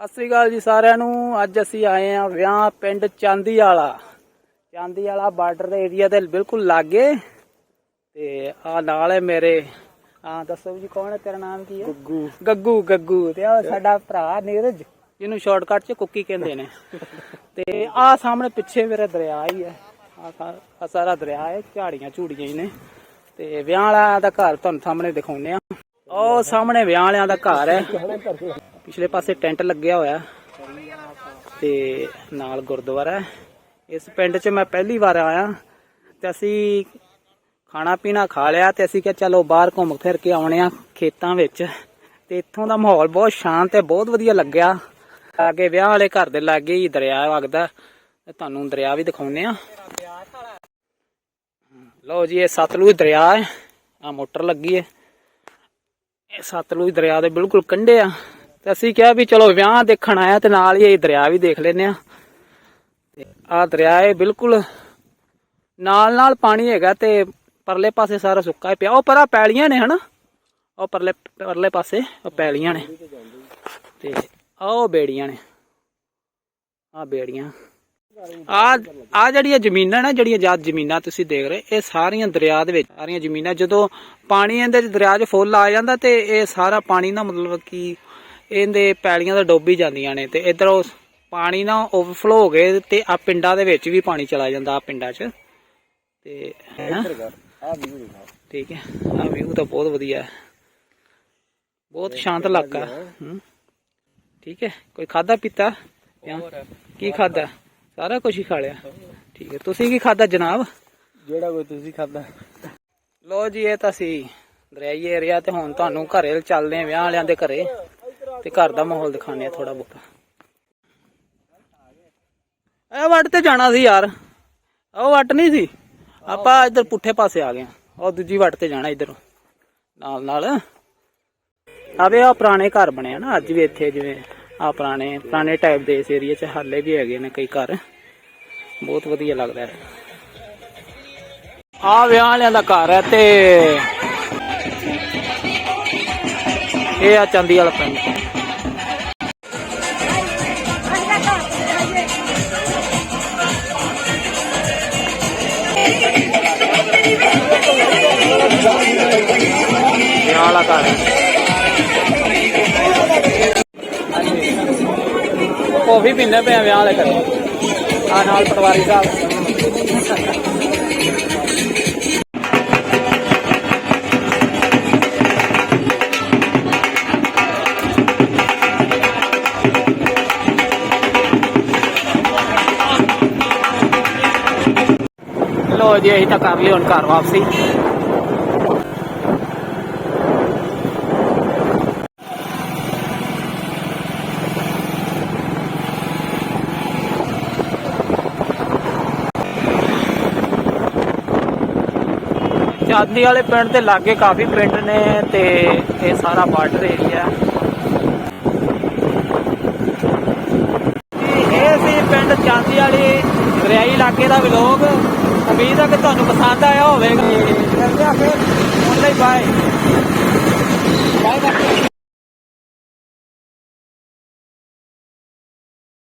ਸਤਿ ਸ੍ਰੀ ਅਕਾਲ ਜੀ ਸਾਰਿਆਂ ਨੂੰ। ਅੱਜ ਅਸੀਂ ਆਏ ਆ ਵਿਆਹ ਪਿੰਡ ਚਾਂਦੀ ਵਾਲਾ ਚਾਂਦੀ ਵਾਲਾ ਬਾਰਡਰ ਦੇ ਏਰੀਆ ਦੇ ਬਿਲਕੁਲ ਲਾਗੇ। ਤੇ ਆ ਨਾਲ ਹੈ ਮੇਰੇ ਹਾਂ ਦੱਸੋ ਜੀ ਕੌਣ ਹੈ ਤੇਰਾ ਨਾਮ ਕੀ ਹੈ? ਗੱਗੂ। ਗੱਗੂ ਗੱਗੂ। ਤੇ ਆ ਸਾਡਾ ਭਰਾ ਨੀਰਜ ਜਿਹਨੂੰ ਸ਼ਾਰਟਕਟ 'ਚ ਕੁੱਕੀ ਕਹਿੰਦੇ ਨੇ। ਤੇ ਆ ਸਾਹਮਣੇ ਪਿੱਛੇ ਮੇਰੇ ਦਰਿਆ ਹੀ ਹੈ। ਆ ਸਾਰਾ ਦਰਿਆ ਹੈ ਝਾੜੀਆਂ ਝੂੜੀਆਂ ਹੀ ਨੇ। ਤੇ ਵਿਆਹ ਵਾਲਾ ਦਾ ਘਰ ਤੁਹਾਨੂੰ ਸਾਹਮਣੇ ਦਿਖਾਉਂਦੇ ਆ ਉਹ ਸਾਹਮਣੇ ਵਿਆਹ ਵਾਲਿਆਂ ਦਾ ਘਰ ਹੈ। ਪਿਛਲੇ ਪਾਸੇ ਟੈਂਟ ਲੱਗਿਆ ਹੋਇਆ। ਤੇ ਨਾਲ ਗੁਰਦੁਆਰਾ ਹੈ। ਇਸ ਪਿੰਡ 'ਚ ਮੈਂ ਪਹਿਲੀ ਵਾਰ ਆਇਆ। ਤੇ ਅਸੀਂ ਖਾਣਾ ਪੀਣਾ ਖਾ ਲਿਆ ਤੇ ਅਸੀਂ ਕਿਹਾ ਚਲੋ ਬਾਹਰ ਘੁੰਮ ਫਿਰ ਕੇ ਆਉਣੇ ਆ ਖੇਤਾਂ ਵਿੱਚ। ਤੇ ਇੱਥੋਂ ਦਾ ਮਾਹੌਲ ਬਹੁਤ ਸ਼ਾਂਤ ਤੇ ਬਹੁਤ ਵਧੀਆ ਲੱਗਿਆ। ਲਾਗੇ ਵਿਆਹ ਵਾਲੇ ਘਰ ਦੇ ਲਾਗੇ ਹੀ ਦਰਿਆ ਵਗਦਾ। ਤੁਹਾਨੂੰ ਦਰਿਆ ਵੀ ਦਿਖਾਉਂਦੇ ਆ। ਲਓ ਜੀ, ਇਹ ਸਤਲੁਜ ਦਰਿਆ ਹੈ। ਆ ਮੋਟਰ ਲੱਗੀ ਹੈ। ਸਤਲੁਜ ਦਰਿਆ ਦੇ ਬਿਲਕੁਲ ਕੰਢੇ ਆ। ਤੇ ਅਸੀਂ ਕਿਹਾ ਵੀ ਚਲੋ ਵਿਆਹ ਦੇਖਣ ਆਇਆ ਤੇ ਨਾਲ ਹੀ ਇਹ ਦਰਿਆ ਵੀ ਦੇਖ ਲੈਨੇ ਆ ਤੇ ਆ ਦਰਿਆ ਹੈ ਬਿਲਕੁਲ ਨਾਲ ਨਾਲ ਪਾਣੀ ਹੈਗਾ ਤੇ ਪਰਲੇ ਪਾਸੇ ਸਾਰਾ ਸੁੱਕਾ ਪਿਆ। ਉਹ ਪਰਾਂ ਪੈਲੀਆਂ ਨੇ ਹਨਾ? ਉਹ ਪਰਲੇ ਪਰਲੇ ਪਾਸੇ, ਉਹ ਪੈਲੀਆਂ ਨੇ। ਤੇ ਆਹ ਬੇੜੀਆਂ ਨੇ। ਆ ਬੇੜੀਆਂ। ਆ ਆ ਜਿਹੜੀਆਂ ਜ਼ਮੀਨਾਂ ਨੇ ਜਿਹੜੀਆਂ ਜਾਤ ਜ਼ਮੀਨਾਂ ਤੁਸੀਂ ਦੇਖ ਰਹੇ ਇਹ ਸਾਰੀਆਂ ਦਰਿਆ ਦੇ ਵਿੱਚ ਸਾਰੀਆਂ ਜ਼ਮੀਨਾਂ ਜਦੋਂ ਪਾਣੀ ਇਹਦੇ ਦਰਿਆ 'ਚ ਫੁੱਲ ਆ ਜਾਂਦਾ ਤੇ ਇਹ ਸਾਰਾ ਪਾਣੀ ਨਾ ਮਤਲਬ ਕਿ ਇਹਦੇ ਪੈਲੀਆਂ ਦਾ ਡੋਬੀ ਜਾਂਦੀਆਂ ਨੇ ਤੇ ਇਧਰ ਉਹ ਪਾਣੀ ਨਾ ਓਵਰਫਲੋ ਹੋ ਗਏ ਤੇ ਆ ਪਿੰਡਾਂ ਦੇ ਵਿੱਚ ਵੀ ਪਾਣੀ ਚਲਾ ਜਾਂਦਾ ਆ ਪਿੰਡਾਂ 'ਚ। ਤੇ? ਠੀਕ ਹੈ ਆ ਵਿਊ ਤਾਂ ਬਹੁਤ ਵਧੀਆ ਹੈ। ਬਹੁਤ ਸ਼ਾਂਤ ਇਲਾਕਾ ਠੀਕ ਹੈ ਕੋਈ ਖਾਦਾ ਪੀਤਾ? ਕੀ ਖਾਦਾ ਸਾਰਾ ਕੁਝ ਹੀ ਖਾ ਲਿਆ। ਠੀਕ ਹੈ ਤੁਸੀਂ ਕੀ ਖਾਦਾ ਜਨਾਬ? ਜਿਹੜਾ ਕੋਈ ਤੁਸੀਂ ਖਾਦਾ ਲੋ ਜੀ ਇਹ ਤਾਂ ਸੀ ਦਰਿਆਈ ਏਰੀਆ ਤੇ ਹੁਣ ਤੁਹਾਨੂੰ ਘਰੇ ਚੱਲਦੇ ਆ ਵਿਆਹ ਵਾਲਿਆਂ ਦੇ ਘਰੇ। ਤੇ ਘਰ ਦਾ ਮਾਹੌਲ ਦਿਖਾਣੇ ਆ ਥੋੜਾ ਬਹੁਤਾ। ਇਹ ਵੱਟ ਤੇ ਜਾਣਾ ਸੀ ਯਾਰ। ਉਹ ਵੱਟ ਨਹੀਂ ਸੀ। ਆਪਾਂ ਇੱਧਰ ਪੁੱਠੇ ਪਾਸੇ ਆ ਗਏ ਆ ਉਹ ਦੂਜੀ ਵੱਟ ਤੇ ਜਾਣਾ ਇੱਧਰ। ਨਾਲ ਨਾਲ ਆਵੇ ਆ ਪੁਰਾਣੇ ਘਰ ਬਣੇ ਆ ਨਾ ਅੱਜ ਵੀ ਇੱਥੇ ਜਿਵੇਂ ਆ ਪੁਰਾਣੇ ਪੁਰਾਣੇ ਟਾਈਪ ਦੇ ਇਸ ਏਰੀਆ 'ਚ ਹਾਲੇ ਵੀ ਹੈਗੇ ਨੇ ਕਈ ਘਰ। ਬਹੁਤ ਵਧੀਆ ਲੱਗਦਾ ਹੈ। ਆ ਵਿਆਹ ਵਾਲਿਆਂ ਦਾ ਘਰ ਹੈ ਤੇ ਇਹ ਆ ਚਾਂਦੀ ਵਾਲਾ ਪਿੰਡ। ਵਿਆਹ ਵਾਲਾ ਘਰ ਹੈ। ਕੌਫੀ ਪੀਂਦੇ ਪਏ ਆ ਵਿਆਹ ਵਾਲੇ ਘਰੇ। ਆ ਨਾਲ ਪਟਵਾਰੀ ਸਾਹਿਬ। ਲੋ ਜੀ, ਅਸੀਂ ਤਾਂ ਕਰ ਲਈ ਹੁਣ ਘਰ ਵਾਪਸੀ। ਚਾਂਦੀ ਵਾਲੇ ਪਿੰਡ ਦੇ ਲਾਗੇ ਕਾਫੀ ਪਿੰਡ ਨੇ ਤੇ ਇਹ ਸਾਰਾ ਬਾਰਡਰ ਏਰੀਆ ਇਹ ਸੀ ਪਿੰਡ ਚਾਂਦੀ ਵਾਲੀ ਦਰਿਆਈ ਇਲਾਕੇ ਦਾ ਵਲੋਗ। ਉਮੀਦ ਹੈ ਕਿ ਤੁਹਾਨੂੰ ਪਸੰਦ ਆਇਆ ਹੋਵੇਗਾ। ਮਿਲਦੇ ਆ ਫਿਰ ਹੁਣ ਲਈ ਬਾਏ